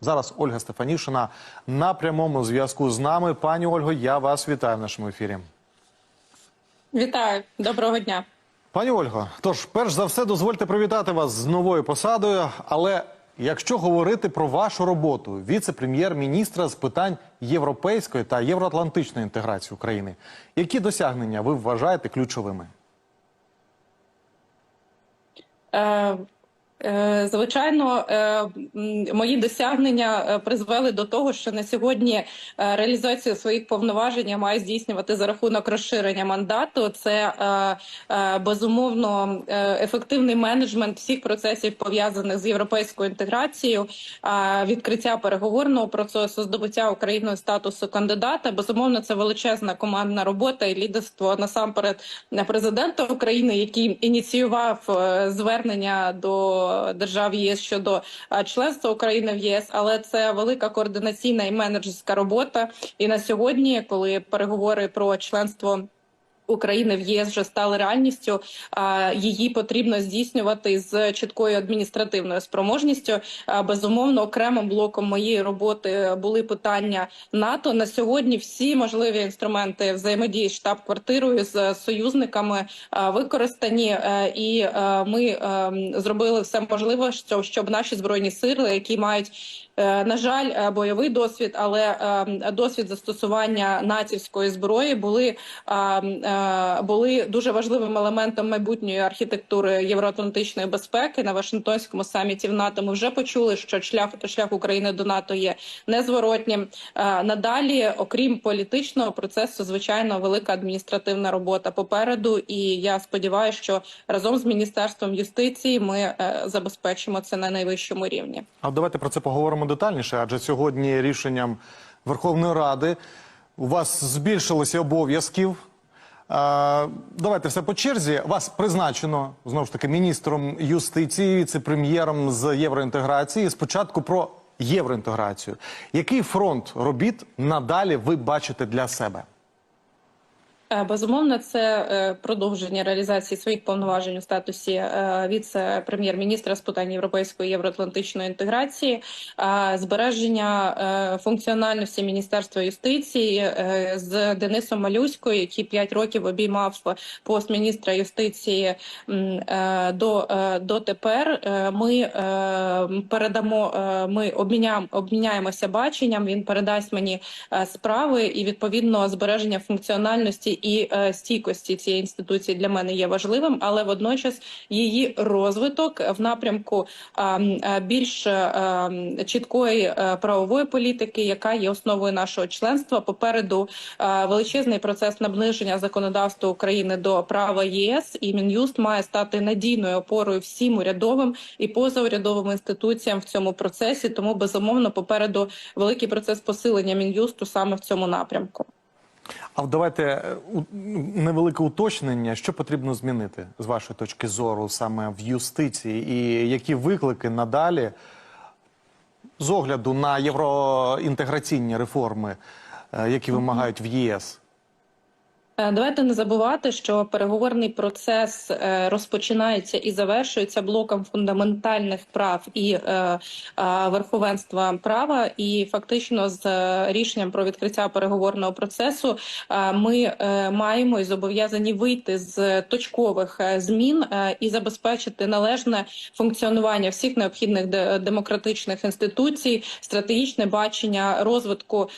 Зараз Ольга Стефанішина на прямому зв'язку з нами. Пані Ольго, я вас вітаю в нашому ефірі. Вітаю, доброго дня. Пані Ольго, тож, перш за все, дозвольте привітати вас з новою посадою. Але якщо говорити про вашу роботу, віце-прем'єр-міністра з питань європейської та євроатлантичної інтеграції України, які досягнення ви вважаєте ключовими? Е, Звичайно, е, мої досягнення е, призвели до того, що на сьогодні е, реалізацію своїх повноважень я маю здійснювати за рахунок розширення мандату. Це е, е, безумовно е, ефективний менеджмент всіх процесів пов'язаних з європейською інтеграцією, е, відкриття переговорного процесу, здобуття Україною статусу кандидата. Безумовно, це величезна командна робота і лідерство насамперед президента України, який ініціював е, звернення до держав ЄС щодо е, членства України в ЄС, але це велика координаційна і менеджерська робота. І на сьогодні, коли переговори про членство. України в ЄС вже стали реальністю. Її потрібно здійснювати з чіткою адміністративною спроможністю. Безумовно, окремим блоком моєї роботи були питання НАТО. На сьогодні всі можливі інструменти взаємодії з штаб-квартирою з союзниками використані, е, і е, ми е, зробили все можливе, що- щоб наші збройні сили, які мають На жаль, бойовий досвід, але досвід застосування натівської зброї були, були дуже важливим елементом майбутньої архітектури євроатлантичної безпеки. На Вашингтонському саміті в НАТО ми вже почули, що шлях шлях України до НАТО є незворотнім. Е, Надалі, окрім політичного процесу, звичайно, велика адміністративна робота попереду. І я сподіваюся, що разом з міністерством юстиції ми е, забезпечимо це на найвищому рівні. А давайте про це поговоримо детальніше, адже сьогодні рішенням Верховної Ради у вас збільшилося обов'язків. Давайте все по черзі. Вас призначено знову ж таки міністром юстиції, віце-прем'єром з євроінтеграції. Спочатку про євроінтеграцію. Який фронт робіт надалі ви бачите для себе? Е, Безумовно, це е, продовження реалізації своїх повноважень у статусі е, віце-прем'єр-міністра з питань європейської євроатлантичної інтеграції, збереження функціональності Міністерства юстиції з Денисом Малюською, який п'ять років обіймав пост міністра юстиції до, дотепер. Е, Ми передамо, ми обміняємо обміняємося баченням. Він передасть мені справи і відповідно збереження функціональності і е, стійкості цієї інституції для мене є важливим, але водночас її розвиток в напрямку е, більш е, чіткої правової політики, яка є основою нашого членства. Попереду величезний процес наближення законодавства України до права ЄС, і Мін'юст має стати надійною опорою всім урядовим і позаурядовим інституціям в цьому процесі. Тому безумовно попереду великий процес посилення мін'юсту саме в цьому напрямку. А давайте е, у- невелике уточнення, що потрібно змінити з вашої точки зору саме в юстиції, і які виклики надалі з огляду на євроінтеграційні реформи, е, які вимагають в ЄС. Е, Давайте не забувати, що переговорний процес е, розпочинається і завершується блоком фундаментальних прав і е, верховенства права. І фактично, з рішенням про відкриття переговорного процесу ми маємо і зобов'язані вийти з точкових змін і забезпечити належне функціонування всіх необхідних демократичних інституцій, стратегічне бачення розвитку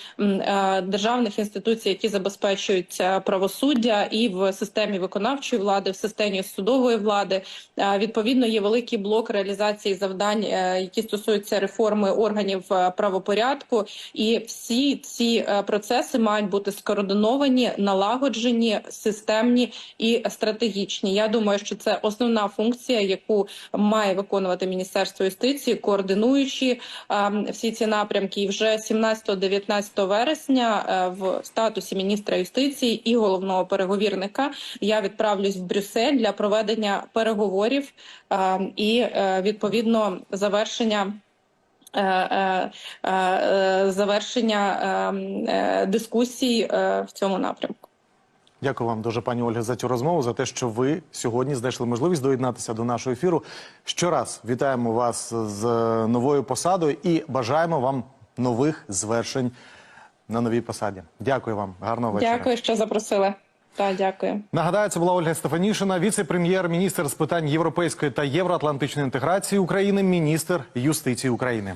державних інституцій, які забезпечують е, правосуддя і в системі виконавчої влади, в системі судової влади. Е, Відповідно, є великий блок реалізації завдань, е, які стосуються реформи органів е, правопорядку, і всі ці процеси мають бути скоординовані, налагоджені, системні і стратегічні. Я думаю, що це основна функція, яку має виконувати Міністерство юстиції, координуючи всі ці напрямки. І вже 17-19 вересня в статусі міністра юстиції і головного переговірника я відправлюсь в Брюссель для проведення переговорів е, і е, відповідно завершення. е, Завершення е, е, дискусій в цьому напрямку. Дякую вам дуже, пані Ольга, за цю розмову, за те, що ви сьогодні знайшли можливість доєднатися до нашого ефіру. Щораз вітаємо вас з новою посадою і бажаємо вам нових звершень на новій посаді. Дякую вам, гарного вечора. Дякую, що запросили. Так, дякую. Нагадаю, це була Ольга Стефанішина, віце-прем'єр-міністр з питань європейської та євроатлантичної інтеграції України, міністр юстиції України.